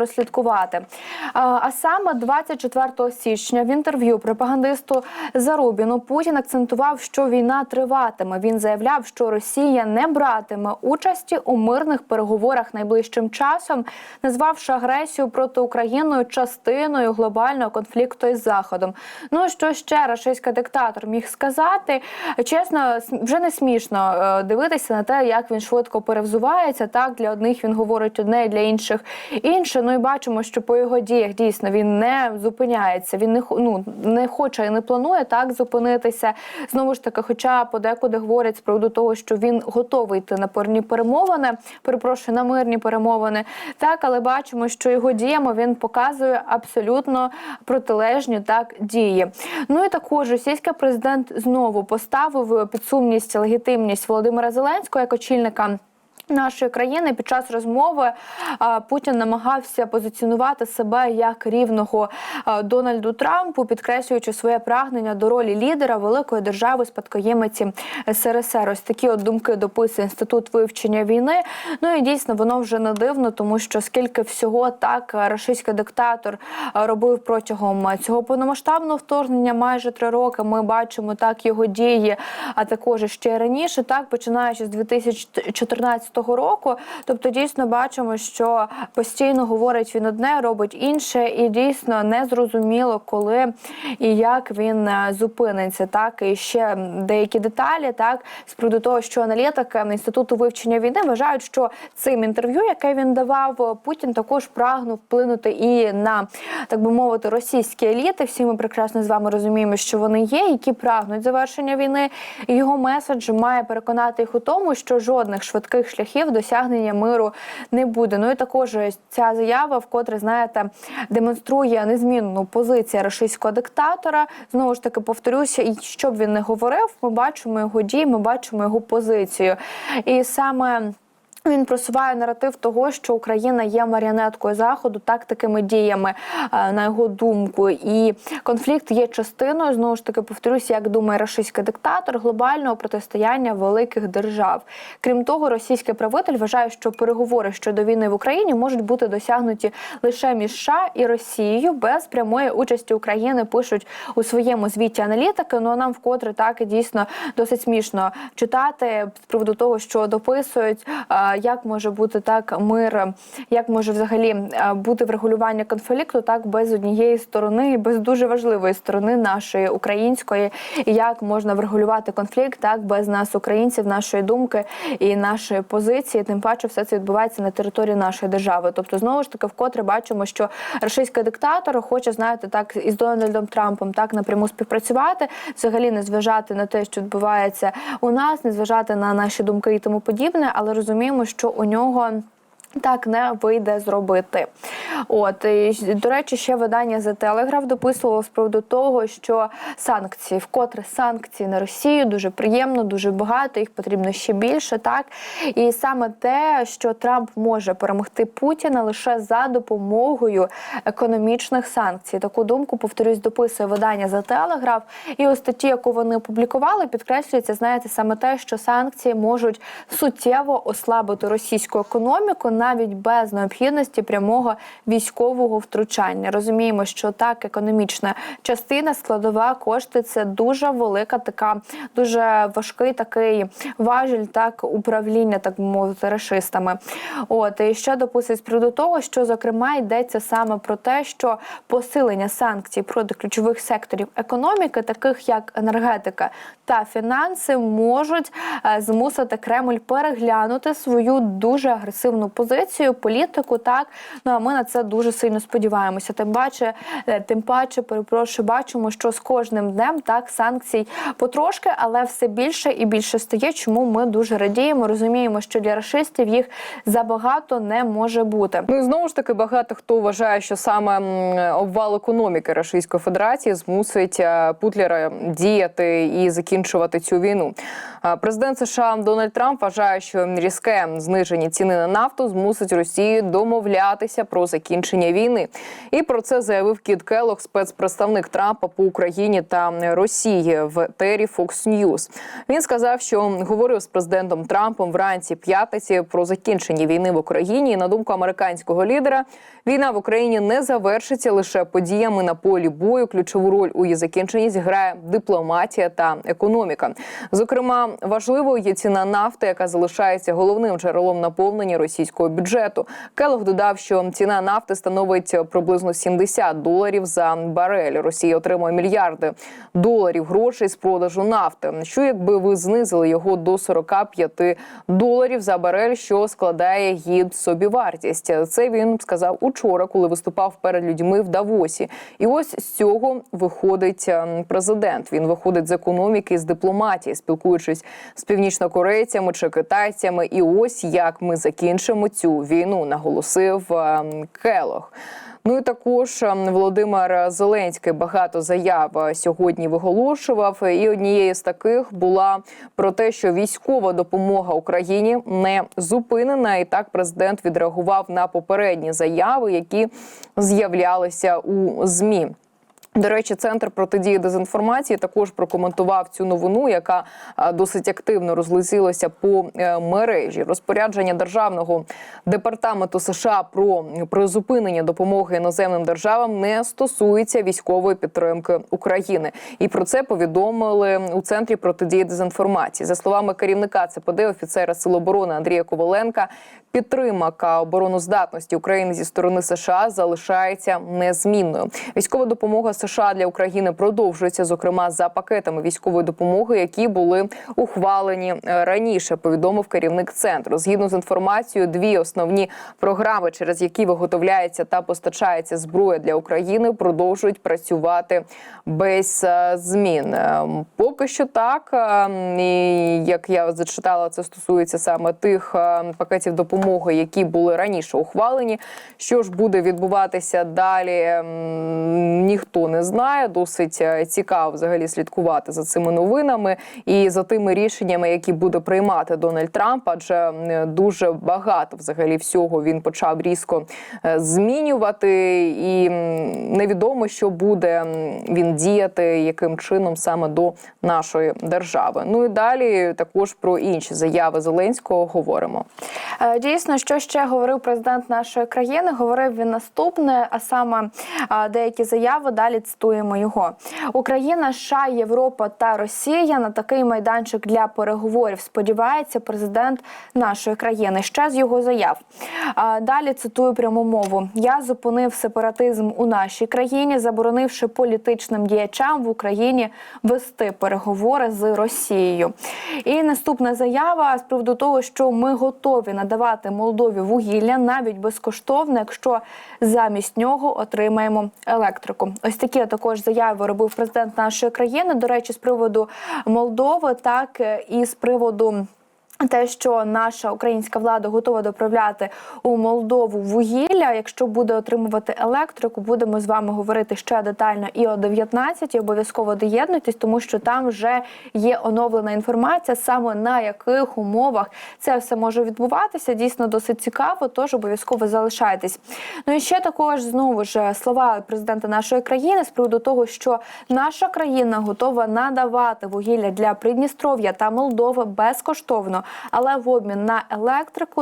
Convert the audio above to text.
Прослідкувати. А саме 24 січня в інтерв'ю пропагандисту Зарубіну Путін акцентував, що війна триватиме. Він заявляв, що Росія не братиме участі у мирних переговорах найближчим часом, назвавши агресію проти України частиною глобального конфлікту із Заходом. Ну що ще російський диктатор міг сказати? Чесно, вже не смішно е, дивитися на те, як він швидко перевзувається. Так для одних він говорить одне, для інших інше. Ну і бачимо, що по його діях дійсно він не зупиняється. Він не ну, не хоче і не планує так зупинитися. Знову ж таки, хоча подекуди говорять з приводу того, що він готовий йти на мирні перемовини, перепрошую на мирні перемовини. Так, але бачимо, що його діями він показує абсолютно протилежні так дії. Ну і також російський президент знову поставив під сумність легітимність Володимира Зеленського як очільника. Нашої країни під час розмови Путін намагався позиціонувати себе як рівного Дональду Трампу, підкреслюючи своє прагнення до ролі лідера великої держави спадкоємиці СРСР. Ось такі от думки дописує інститут вивчення війни. Ну і дійсно воно вже не дивно, тому що скільки всього так рашистський диктатор робив протягом цього повномасштабного вторгнення, майже три роки. Ми бачимо так його дії, а також ще раніше, так починаючи з 2014 року. Тобто, дійсно бачимо, що постійно говорить він одне, робить інше, і дійсно не зрозуміло, коли і як він е, зупиниться. Так і ще деякі деталі, так з приводу того, що аналітики інституту вивчення війни вважають, що цим інтерв'ю, яке він давав, Путін також прагнув вплинути і на так би мовити російські еліти. Всі ми прекрасно з вами розуміємо, що вони є, які прагнуть завершення війни. Його меседж має переконати їх у тому, що жодних швидких шляхів досягнення миру не буде. Ну і також ця заява, вкотре знаєте, демонструє незмінну позицію російського диктатора. Знову ж таки, повторюся, і що б він не говорив, ми бачимо його дії, ми бачимо його позицію. І саме. Він просуває наратив того, що Україна є маріонеткою заходу, так такими діями е, на його думку, і конфлікт є частиною знову ж таки повторюся, як думає російський диктатор глобального протистояння великих держав. Крім того, російський правитель вважає, що переговори щодо війни в Україні можуть бути досягнуті лише між США і Росією без прямої участі України. Пишуть у своєму звіті аналітики. Ну а нам вкотре так і дійсно досить смішно читати з приводу того, що дописують. Як може бути так мир, як може взагалі е, бути врегулювання конфлікту так без однієї сторони, і без дуже важливої сторони нашої української, і як можна врегулювати конфлікт так без нас, українців, нашої думки і нашої позиції. Тим паче, все це відбувається на території нашої держави. Тобто, знову ж таки, вкотре бачимо, що російський диктатор хоче знаєте, так із Дональдом Трампом так напряму співпрацювати, взагалі не зважати на те, що відбувається у нас, не зважати на наші думки і тому подібне, але розуміємо, що у нього. Так не вийде зробити. От і, до речі, ще видання The Telegraph дописувало з приводу того, що санкції, вкотре санкції на Росію дуже приємно, дуже багато. Їх потрібно ще більше. Так і саме те, що Трамп може перемогти Путіна лише за допомогою економічних санкцій. Таку думку повторюсь, дописує видання The Telegraph. І у статті, яку вони опублікували, підкреслюється, знаєте, саме те, що санкції можуть суттєво ослабити російську економіку навіть без необхідності прямого військового втручання. Розуміємо, що так економічна частина, складова кошти це дуже велика, така дуже важкий такий важіль, так управління, так би мовити, рашистами. От і ще дописують з приводу того, що зокрема йдеться саме про те, що посилення санкцій проти ключових секторів економіки, таких як енергетика та фінанси, можуть е, змусити Кремль переглянути свою дуже агресивну позицію, політику. Так ну а ми на це дуже сильно сподіваємося. Тим паче, е, тим паче, перепрошую, бачимо, що з кожним днем так санкцій потрошки, але все більше і більше стає. Чому ми дуже радіємо, розуміємо, що для рашистів їх забагато не може бути. Ну і знову ж таки багато хто вважає, що саме обвал економіки Російської Федерації змусить е, Путлера діяти і закінчувати цю війну. Президент США Дональд Трамп вважає, що різке зниження ціни на нафту змусить Росію домовлятися про закінчення війни. І про це заявив Кіт Келлог, спецпредставник Трампа по Україні та Росії в тері Fox News. Він сказав, що говорив з президентом Трампом вранці п'ятниці про закінчення війни в Україні. І на думку американського лідера, війна в Україні не завершиться лише подіями на полі бою. Ключову роль у її закінченні зіграє дипломатія та економіка. Зокрема, важливою є ціна нафти, яка залишається головним джерелом наповнення російського бюджету. Келог додав, що ціна нафти становить приблизно 70 доларів за барель. Росія отримує мільярди доларів грошей з продажу нафти. Що якби ви знизили його до 45 доларів за барель, що складає її собівартість? Це він сказав учора, коли виступав перед людьми в Давосі. І ось з цього виходить ем, президент. Він виходить з економіки, з дипломатії, спілкуючись з північнокорейцями чи китайцями. І ось як ми закінчимо цю війну, наголосив ем, Келох. Ну і також ем, Володимир Зеленський багато заяв е, сьогодні виголошував. І однією з таких була про те, що військова допомога Україні не зупинена. І так президент відреагував на попередні заяви, які з'являлися у змі. До речі, центр протидії дезінформації також прокоментував цю новину, яка досить активно розлетілася по е, мережі. Розпорядження державного департаменту США про призупинення допомоги іноземним державам не стосується військової підтримки України. І про це повідомили у центрі протидії дезінформації. За словами керівника ЦПД, офіцера Сил оборони Андрія Коваленка, підтримка обороноздатності України зі сторони США залишається незмінною. Військова допомога США для України продовжується, зокрема за пакетами військової допомоги, які були ухвалені е, раніше. Повідомив керівник центру. Згідно з інформацією, дві основні програми, через які виготовляється та постачається зброя для України, продовжують працювати без е, змін. Е, Поки що так, і як я зачитала, це стосується саме тих пакетів допомоги, які були раніше ухвалені. Що ж буде відбуватися далі? Ніхто не знає. Досить е, цікаво взагалі слідкувати за цими новинами і за тими рішеннями, які буде приймати Дональд Трамп, адже дуже багато взагалі всього він почав різко е, змінювати, і невідомо, що буде він діяти, яким чином саме до нашої держави. Ну і далі також про інші заяви Зеленського говоримо. Е, Дійсно, що ще говорив президент нашої країни? Говорив він наступне, а саме деякі заяви. Далі цитуємо його: Україна, США, Європа та Росія на такий майданчик для переговорів. Сподівається, президент нашої країни. Ще з його заяв. А, Далі цитую пряму мову: я зупинив сепаратизм у нашій країні, заборонивши політичним діячам в Україні вести переговори з Росією. І наступна заява з приводу того, що ми готові надавати Молдові вугілля навіть безкоштовно, якщо замість нього отримаємо електрику. Ось такі також заяви робив президент нашої країни. До речі, з приводу Молдови, так е, і з приводу. Те, що наша українська влада готова доправляти у Молдову вугілля, якщо буде отримувати електрику, будемо з вами говорити ще детально і о 19 Обов'язково доєднуйтесь, тому що там вже є оновлена інформація, саме на яких умовах це все може відбуватися. Дійсно досить цікаво, тож обов'язково залишайтесь. Ну і ще також знову ж слова президента нашої країни з приводу того, що наша країна готова надавати вугілля для Придністров'я та Молдови безкоштовно, але в обмін на електрику